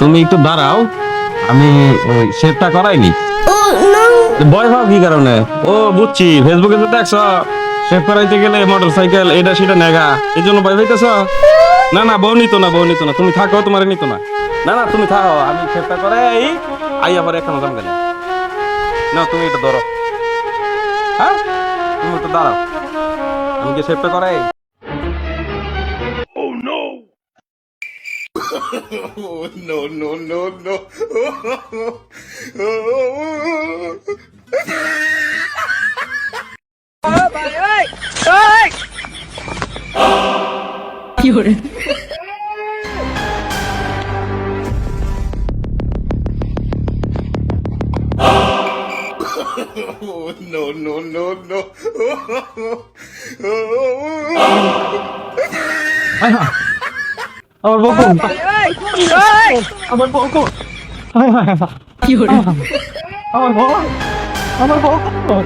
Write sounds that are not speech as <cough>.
তুমি একটু দাঁড়াও। আমি ওই সেভটা করাইনি। ভয় পাও কি কারণে? ও বুঝছি। ফেসবুকে তো দেখছ সেভ করাইতে গেলে মোটর সাইকেল এটা সেটা নেগা। এই জন্য ভয় পাইতেছ? না না বউ নিত না বউ নিত না। তুমি থাকো তোমার নিত না। না না তুমি থাকো আমি সেভটা করে এই আই আবার এখন জাম গেলে না তুমি এটা ধরো। হ্যাঁ? তুমি একটু দাঁড়াও। আমি কি সেভটা করাই <laughs> no, no, no, <laughs> no. Oh, no, no, no, no. <laughs> আমার বউ কোন? আমার বউ কোন?